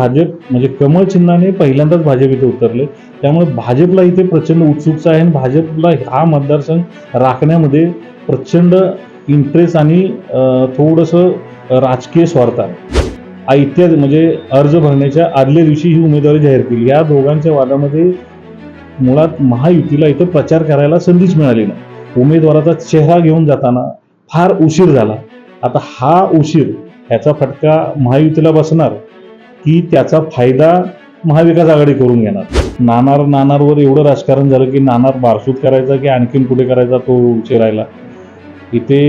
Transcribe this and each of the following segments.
भाजप म्हणजे कमळ चिन्हाने पहिल्यांदाच भाजप इथे उतरले. त्यामुळे भाजपला इथे प्रचंड उत्सुकता आहे आणि भाजपला हा मतदारसंघ राखण्यामध्ये प्रचंड इंटरेस्ट आणि थोडंसं राजकीय स्वार्थ आहे. इत्यादी म्हणजे अर्ज भरण्याच्या आदल्या दिवशी ही उमेदवारी जाहीर केली. या दोघांच्या वादामध्ये मुळात महायुतीला इथं प्रचार करायला संधीच मिळाली नाही. उमेदवाराचा चेहरा घेऊन जाताना फार उशीर झाला. आता हा उशीर ह्याचा फटका महायुतीला बसणार. की त्याचा फायदा महाविकास आघाडी करून घेणार. नाणार नानारवर एवढं राजकारण झालं की नानार बारसूत करायचा की आणखीन कुठे करायचा तो विषय राहिला इथे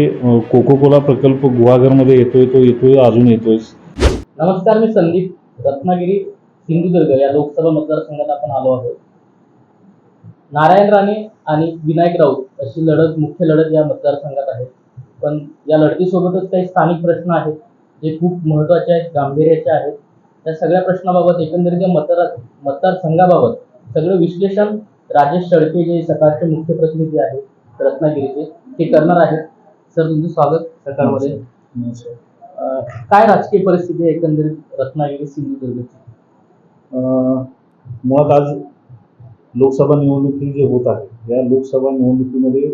कोको कोला प्रकल्प गुहागरमध्ये येतोय तो येतोय अजून येतोय. नमस्कार मी संदीप रत्नागिरी सिंधुदुर्ग या लोकसभा मतदारसंघात आपण आलो आहोत. नारायण राणे आणि विनायक राऊत अशी लढत मुख्य लढत या मतदारसंघात आहे. पण या लढतीसोबतच काही स्थानिक प्रश्न आहेत जे खूप महत्त्वाचे आहेत गांभीर्याचे आहेत. त्या सगळ्या प्रश्नाबाबत एकंदरीत या मतदार मतदारसंघाबाबत सगळं विश्लेषण राजेश शेळके जे सकाळचे मुख्य प्रतिनिधी आहेत रत्नागिरीचे ते करणार आहेत. सर तुमचं स्वागत सकाळमध्ये. काय राजकीय परिस्थिती आहे एकंदरीत रत्नागिरी सिंधुदुर्गची? मुळात आज लोकसभा निवडणुकी जे होत आहे या लोकसभा निवडणुकीमध्ये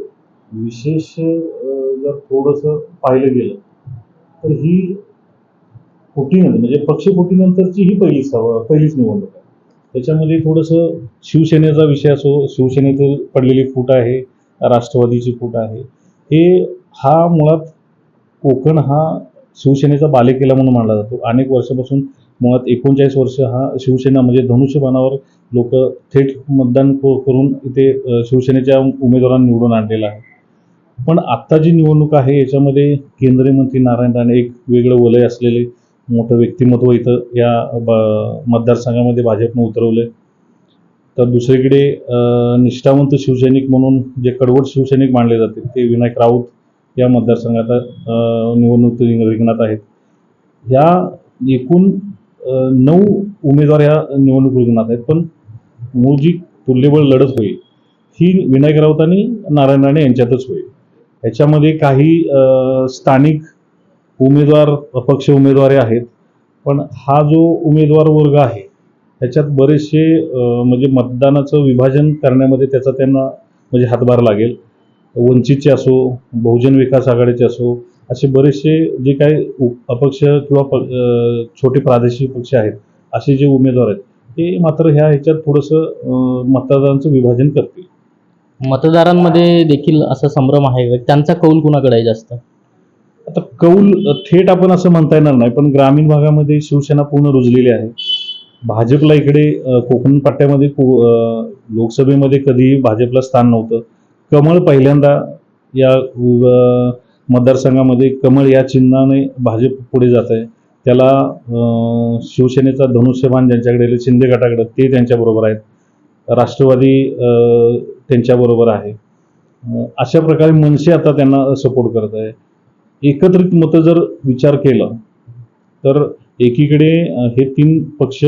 विशेष जर थोडंसं पाहिलं गेलं तर ही फुटीनंतर म्हणजे पक्ष फुटीनंतरची ही पहिली पहिलीच निवडणूक आहे. त्याच्यामध्ये थोडंसं शिवसेनेचा विषय असो शिवसेनेतील पडलेली फूट आहे राष्ट्रवादीची फूट आहे. हे हा मुळात कोकण हा शिवसेनेचा बालेकिल्ला म्हणून मानला जातो. अनेक वर्षापासून मुळात एकोणचाळीस वर्ष हा शिवसेना म्हणजे धनुष्यबाणावर लोक थेट मतदान करून इथे शिवसेनेच्या उमेदवारांना निवडून आणलेला आहे. पण आत्ता जी निवडणूक आहे याच्यामध्ये केंद्रीय मंत्री नारायण राणे एक वेगळं वलय असलेले मोठं व्यक्तिमत्व इथं या ब- मतदारसंघामध्ये भाजपनं उतरवलं तर दुसरीकडे निष्ठावंत शिवसैनिक म्हणून जे कडवट शिवसैनिक मानले जाते ते विनायक राऊत या मतदारसंघात निवडणूक रिंगणात आहेत. ह्या एकूण नऊ उमेदवार ह्या निवडणूक रिंगणात आहेत पण मूळ जी तुल्यबळ लढत होईल ही विनायक राऊत आणि नारायण राणे यांच्यातच होईल. ह्याच्यामध्ये काही स्थानिक उमेदवार अपक्ष उमेदवारी आहेत. पण हा जो उमेदवार वर्ग आहे त्याच्यात बरेचसे म्हणजे मतदानाचं विभाजन करण्यामध्ये त्याचा त्यांना म्हणजे हातभार लागेल. वंचितचे असो बहुजन विकास आघाडीचे असो असे बरेचसे जे काही उ- अपक्ष किंवा प- छोटे प्रादेशिक पक्ष आहेत असे जे उमेदवार आहेत ते मात्र ह्या ह्याच्यात थोडंसं मतदारांचं विभाजन करतील. मतदारांमध्ये देखील असा संभ्रम आहे. त्यांचा कौल कुणाकडे आहे जास्त? आता कौल थेट आपण असं म्हणता येणार नाही पण ग्रामीण भागामध्ये शिवसेना पूर्ण रुजलेली आहे. भाजपला इकडे कोकण पट्ट्यामध्ये लोकसभेमध्ये कधीही भाजपला स्थान नव्हतं. कमळ पहिल्यांदा या मतदारसंघामध्ये कमळ या चिन्हाने भाजप पुढे जात आहे. त्याला शिवसेनेचा धनुष्यबाण ज्यांच्याकडे शिंदे गटाकडे ते त्यांच्याबरोबर आहेत. राष्ट्रवादी त्यांच्याबरोबर आहे. अशा प्रकारे मनसे आता त्यांना सपोर्ट करत आहे. एकत्रित मतं जर विचार केला तर एकीकडे हे तीन पक्ष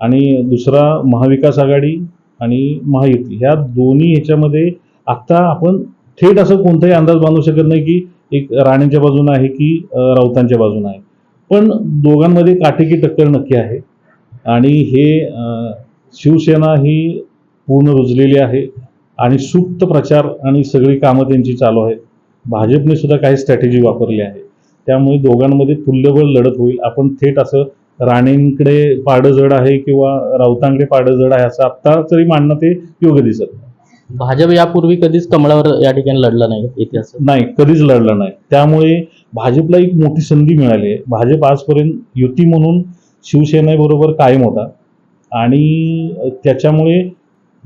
आणि दुसरा महाविकास आघाडी आणि महायुती ह्या दोन्ही ह्याच्यामध्ये आत्ता आपण थेट असं कोणताही अंदाज बांधू शकत नाही की एक राणेंच्या बाजूने आहे की राऊतांच्या बाजूने आहे. पण दोघांमध्ये काटेकी टक्कर नक्की आहे आणि हे शिवसेना ही पूर्ण रुजलेली आहे आणि सुप्त प्रचार आणि सगळी कामं त्यांची चालू आहेत. भाजपने सुद्धा काही स्ट्रॅटेजी वापरली आहे. त्यामुळे दोघांमध्ये तुल्यबळ लढत होईल. आपण थेट असं राणेंकडे पारडं जड आहे किंवा राऊतांकडे पारडं जड आहे असं आत्ता तरी मानणं ते योग्य दिसत नाही. भाजप यापूर्वी कधीच कमळावर या ठिकाणी लढला नाही इतिहासात? नाही कधीच लढला नाही. त्यामुळे भाजपला एक मोठी संधी मिळाली आहे. भाजप आजपर्यंत युती म्हणून शिवसेनेबरोबर कायम होता. आणि त्याच्यामुळे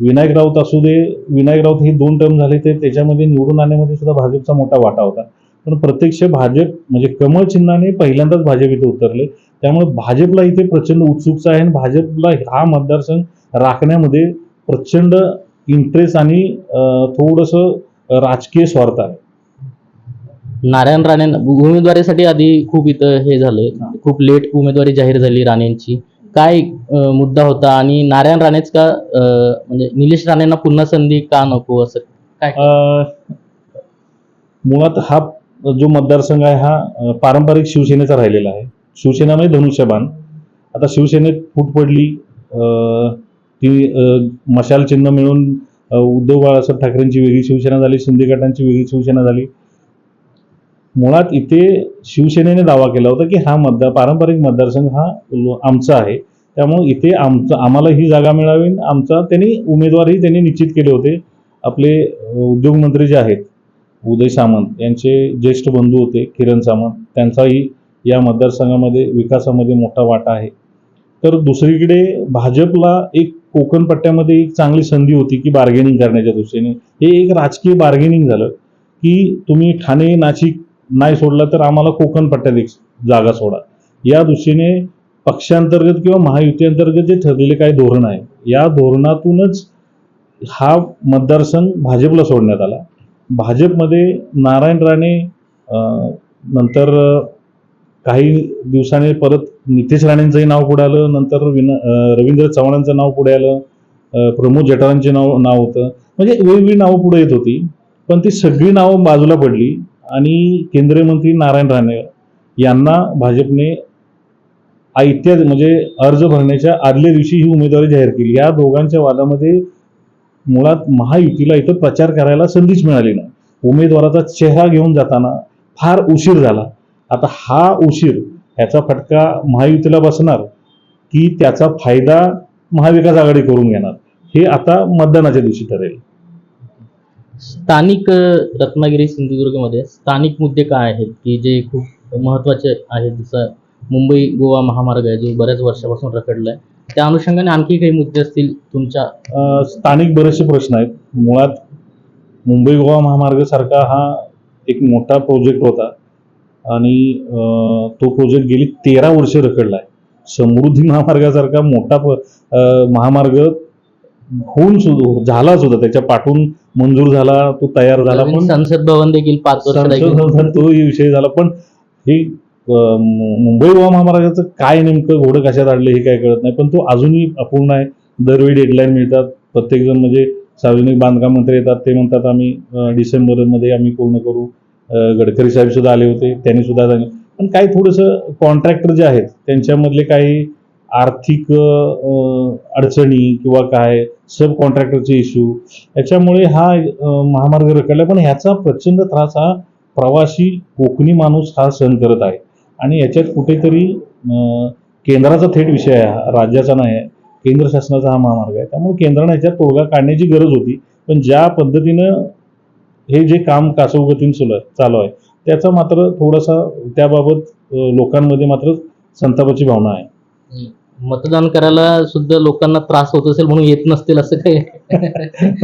विनायक राऊत असू दे विनायक राऊत हे दोन टर्म झाले ते त्याच्यामध्ये निवडून आणण्यामध्ये सुद्धा भाजपचा मोठा वाटा होता. पण प्रत्यक्ष भाजप म्हणजे कमळ चिन्हाने पहिल्यांदाच भाजप इथे उतरले. त्यामुळे भाजपला इथे प्रचंड उत्सुकता आहे आणि भाजपला हा मतदारसंघ राखण्यामध्ये प्रचंड इंटरेस्ट आणि थोडंसं राजकीय स्वार्थ आहे. नारायण राणे उमेदवारीसाठी आधी खूप इथं हे झाले. खूप लेट उमेदवारी जाहीर झाली राणेंची. काय मुद्दा होता आणि नारायण राणेच का म्हणजे निलेश राणेंना पुन्हा संधी का नको असं काय? मुळात हा जो मतदारसंघ आहे हा पारंपरिक शिवसेनेचा राहिलेला आहे. शिवसेना म्हणजे धनुष्यबाण. आता शिवसेनेत फूट पडली ती मशाल चिन्ह मिळून उद्धव बाळासाहेब ठाकरेंची वेगळी शिवसेना झाली शिंदे गटांची वेगळी शिवसेना झाली. मुळात इथे शिवसेनेने दावा केला होता की हा मतदार पारंपरिक मतदारसंघ हा लो- आमचा आहे. त्यामुळे इथे आमचं आम्हाला ही जागा मिळावी आमचा त्यांनी उमेदवारही त्यांनी निश्चित केले होते. आपले उद्योगमंत्री जे आहेत उदय सामंत यांचे ज्येष्ठ बंधू होते किरण सामंत त्यांचाही या मतदारसंघामध्ये विकासामध्ये मोठा वाटा आहे. तर दुसरीकडे भाजपला एक कोकण पट्ट्यामध्ये एक चांगली संधी होती की बार्गेनिंग करण्याच्या दृष्टीने. हे एक राजकीय बार्गेनिंग झालं की तुम्ही ठाणे नाशिक नाही सोडला तर आम्हाला कोकण पट्ट्यात एक जागा सोडा. या दृष्टीने पक्षांतर्गत किंवा महायुतीअंतर्गत जे ठरलेले काही धोरण आहे या धोरणातूनच हा मतदारसंघ भाजपला सोडण्यात आला. भाजपमध्ये नारायण राणे नंतर काही दिवसांनी परत नितेश राणेंचंही नाव पुढे आलं नंतर विन रवींद्र चव्हाणांचं नाव पुढे आलं प्रमोद जठारांचे नाव नाव होतं. म्हणजे वेगवेगळी नावं पुढे येत होती पण ती सगळी नावं बाजूला पडली. आणि केंद्रीय मंत्री नारायण राणे यांना भाजपने ऐत्या म्हणजे अर्ज भरण्याच्या आदल्या दिवशी ही उमेदवारी जाहीर केली. या दोघांच्या वादामध्ये मुळात महायुतीला इथं प्रचार करायला संधीच मिळाली नाही. उमेदवाराचा चेहरा घेऊन जाताना फार उशीर झाला. आता हा उशीर याचा फटका महायुतीला बसणार की त्याचा फायदा महाविकास आघाडी करून घेणार हे आता मतदानाच्या दिवशी ठरेल. स्थानिक रत्नागिरी सिंधुदुर्गमध्ये स्थानिक मुद्दे काय आहेत? की जे खूप महत्त्वाचे आहेत जसं मुंबई गोवा महामार्ग आहे जो बऱ्याच वर्षापासून रखडला आहे त्या अनुषंगाने आणखी काही मुद्दे असतील तुमच्या? स्थानिक बरेचसे प्रश्न आहेत. मुळात मुंबई गोवा महामार्ग सारखा हा एक मोठा प्रोजेक्ट होता. आणि तो प्रोजेक्ट गेली तेरा वर्षे रखडला आहे समृद्धी महामार्गासारखा मोठा प- महामार्ग होऊन सुद्धा झाला सुद्धा त्याच्या पाठून मंजूर झाला तो तयार झाला पण संसद भवन देखील पाच वर्ष तोही विषय झाला पण हे मुंबई गोवा महामार्गाचं काय नेमकं घोडं कशात आणलं हे काय कळत नाही पण तो अजूनही अपूर्ण आहे. दरवेळी डेडलाईन मिळतात प्रत्येकजण म्हणजे सार्वजनिक बांधकाम मंत्री येतात ते म्हणतात आम्ही डिसेंबरमध्ये आम्ही पूर्ण करू. गडकरी साहेब सुद्धा आले होते त्यांनी सुद्धा पण काही थोडंसं कॉन्ट्रॅक्टर जे आहेत त्यांच्यामधले काही आर्थिक अडचणी किंवा काय सब कॉन्ट्रॅक्टरचे इश्यू याच्यामुळे हा महामार्ग रखडला. पण ह्याचा प्रचंड त्रास हा प्रवासी कोकणी माणूस हा सहन करत आहे. आणि याच्यात कुठेतरी केंद्राचा थेट विषय आहे हा राज्याचा नाही आहे केंद्र शासनाचा हा महामार्ग आहे. त्यामुळे केंद्राने याच्यात तोडगा काढण्याची गरज होती. पण ज्या पद्धतीनं हे जे काम कासवगतीनं सुल चालू आहे त्याचा मात्र थोडासा त्याबाबत लोकांमध्ये मात्र संतापाची भावना आहे. मतदान करायला सुद्धा लोकांना त्रास होत असेल म्हणून येत नसतील असं काही.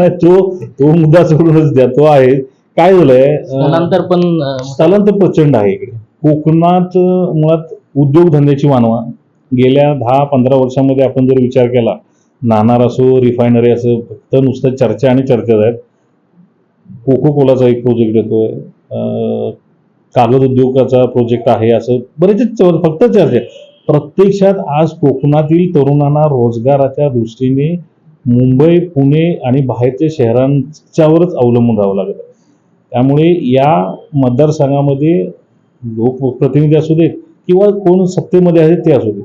तो तो मुद्दा सोडूनच द्या तो आहे. काय झालंय स्थलांतर पण स्थलांतर प्रचंड आहे इकडे. कोकणात मुळात उद्योगधंद्याची मानवा गेल्या दहा पंधरा वर्षामध्ये आपण जर विचार केला नाणार असो रिफायनरी असो फक्त नुसतं चर्चा आणि चर्चा आहेत. कोको कोलाचा एक प्रोजेक्ट येतोय कागद उद्योगाचा प्रोजेक्ट आहे असं बरेच फक्त चर्चा प्रत्यक्षात आज कोकणातील तरुणांना रोजगाराच्या दृष्टीने मुंबई पुणे आणि बाहेरच्या शहरांच्यावरच अवलंबून राहावं लागत. आहे त्यामुळे या मतदारसंघामध्ये लोकप्रतिनिधी असू देत किंवा कोण सत्तेमध्ये आहेत ते असू देत.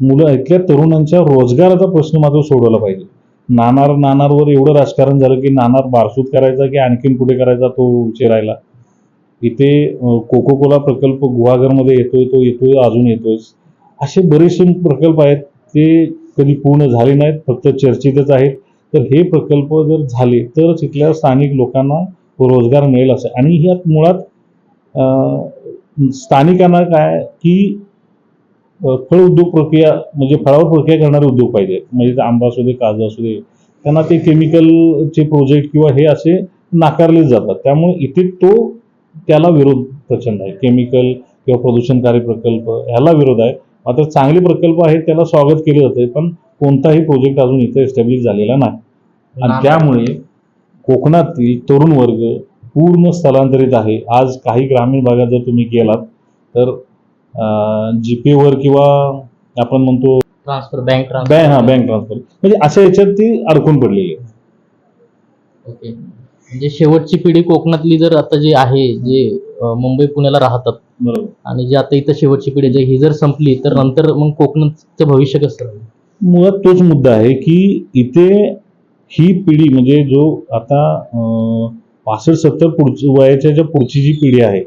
मुलं इथल्या तरुणांच्या रोजगाराचा प्रश्न मात्र सोडवला पाहिजे. नाणार नानारवर एवढं राजकारण झालं की नाणार बारसूत करायचा की आणखीन कुठे करायचा तो विषय राहिला इथे कोको कोला प्रकल्प गुहागरमध्ये येतोय तो येतोय अजून येतोय असे बरेचसे प्रकल्प आहेत ते कधी पूर्ण झाले नाहीत फक्त चर्चेतच आहेत. तर हे प्रकल्प जर झाले तरच इथल्या स्थानिक लोकांना रोजगार मिळेल असं. आणि ह्यात मुळात स्थानिकांना काय की फळ उद्योग प्रक्रिया म्हणजे फळावर प्रक्रिया करणारे उद्योग पाहिजे म्हणजे आंबा असू दे काजू असू दे त्यांना ते केमिकलचे प्रोजेक्ट किंवा हे असे नाकारलेच जातात. त्यामुळे इथे तो त्याला विरोध प्रचंड आहे. केमिकल किंवा प्रदूषणकारी प्रकल्प ह्याला विरोध आहे. मात्र चांगले प्रकल्प आहेत त्याला स्वागत केले जाते पण कोणताही प्रोजेक्ट अजून इथे एस्टॅब्लिश झालेला नाही. आणि त्यामुळे कोकणातील तरुण वर्ग पूर्ण स्थलांतरित आहे. आज काही ग्रामीण भागात जर तुम्ही गेलात तर जीपेवर किंवा आपण म्हणतो ट्रान्सफर बँक ट्रान्सफर बँक हा बँक ट्रान्सफर म्हणजे अशा याच्यात ती अडकून पडलेली आहे. ओके. म्हणजे शेवटची पिढी कोकणातली जर आता जी आहे जे मुंबई पुण्याला राहतात. बरोबर. आणि जे आता इथं शेवटची पिढी आहे, ही जर संपली तर नंतर मग कोकणाचं भविष्य कसं राहील? मुळात तोच मुद्दा आहे की इथे ही पिढी म्हणजे जो आता पासष्ट सत्तर पुढची वयाच्या ज्या पुढची जी पिढी आहे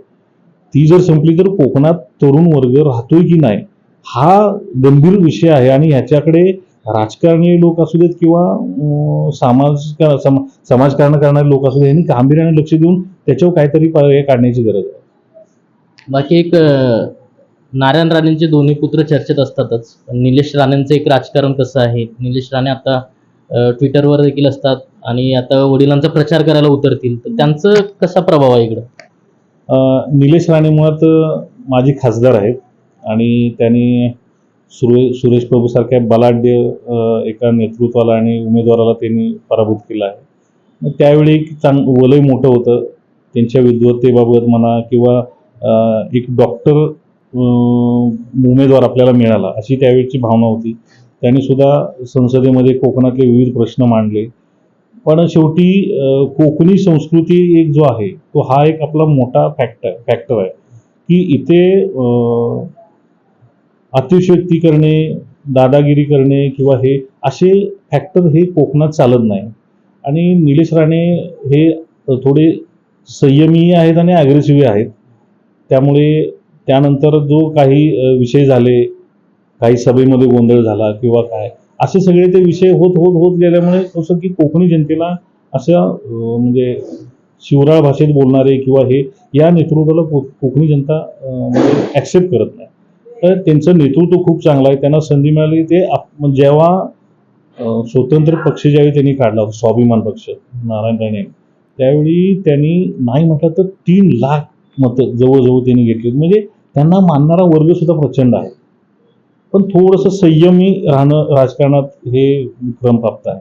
ती जर संपली तर कोकणात तरुण वर्ग राहतोय की नाही हा गंभीर विषय आहे. आणि ह्याच्याकडे राजकारणी लोक असू देत किंवा समाज सम- समाजकारण करणारे लोक असू देत यांनी गांभीर्याने लक्ष देऊन त्याच्यावर काहीतरी पर्याय काढण्याची गरज आहे. बाकी एक नारायण राणेंचे दोन्ही पुत्र चर्चेत असतातच. निलेश राणेंचं एक राजकारण कसं आहे? निलेश राणे आता ट्विटरवर देखील असतात आणि आता वडिलांचा प्रचार करायला उतरतील. तर त्यांचं कसा प्रभाव आहे इकडं? निलेश राणे मुळात माजी खासदार आहेत. आणि त्यांनी सुरे सुरेश प्रभू सारख्या बलाढ्य एका नेतृत्वाला आणि उमेदवाराला त्यांनी पराभूत केला आहे. मग त्यावेळी एक चांग वलय मोठं होतं. त्यांच्या विद्वत्तेबाबत म्हणा किंवा एक डॉक्टर उमेदवार आपल्याला मिळाला अशी त्यावेळची भावना होती. त्यांनी सुद्धा संसदेमध्ये कोकणातले विविध प्रश्न मांडले. पण शेवटी कोकणी संस्कृती एक जो आहे तो हा एक आपला मोठा फॅक्टर फॅक्टर आहे. की इथे अतिशयोक्ती करणे दादागिरी करणे किंवा हे असे फॅक्टर हे कोकणात चालत नाही. आणि निलेश राणे हे थोडे संयमी आहेत आणि ॲग्रेसिव्ह आहेत. त्यामुळे त्यानंतर जो काही विषय झाले काही सभेमध्ये गोंधळ झाला किंवा काय असे सगळे ते विषय होत होत होत गेल्यामुळे कसं की कोकणी जनतेला अशा म्हणजे शिवराळ भाषेत बोलणारे किंवा हे या नेतृत्वाला को कोकणी जनता म्हणजे ॲक्सेप्ट करत नाही. तर त्यांचं नेतृत्व खूप चांगलं आहे. त्यांना संधी मिळाली. ते आप म्हणजे जेव्हा स्वतंत्र पक्ष ज्यावेळी त्यांनी काढला होता, स्वाभिमान पक्ष नारायण राणे त्यावेळी त्यांनी नाही म्हटलं तर तीन लाख मतं जवळजवळ त्यांनी घेतली म्हणजे त्यांना मानणारा वर्ग सुद्धा प्रचंड आहे. पण थोडंसं संयमी राहणं राजकारणात हे क्रम प्राप्त आहे.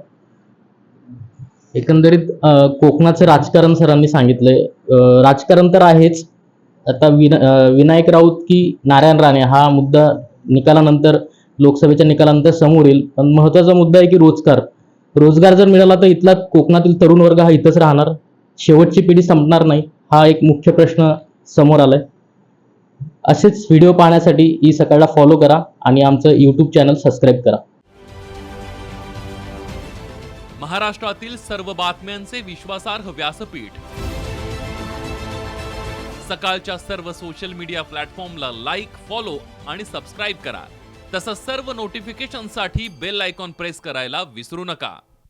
एकंदरीत कोकणाचं राजकारण सरांनी सांगितलंय. राजकारण तर आहेच. आता विना विनायक राऊत की नारायण राणे हा मुद्दा निकालानंतर लोकसभेच्या निकालानंतर समोर येईल. पण महत्त्वाचा मुद्दा आहे की रोजगार. रोजगार जर मिळाला तर इथला कोकणातील तरुण वर्ग हा इथंच राहणार. शेवटची पिढी संपणार नाही हा एक मुख्य प्रश्न समोर आलाय. असेच व्हिडिओ पाहण्यासाठी ई सकाळला फॉलो करा आणि आमचं यूट्यूब चॅनल सबस्क्राईब करा. महाराष्ट्रातील सर्व बातम्यांचे विश्वासार्ह व्यासपीठ. सकाळच्या सर्व सोशल मीडिया प्लॅटफॉर्मला लाईक फॉलो आणि सबस्क्राईब करा. तसंच सर्व नोटिफिकेशनसाठी बेल आयकॉन प्रेस करायला विसरू नका.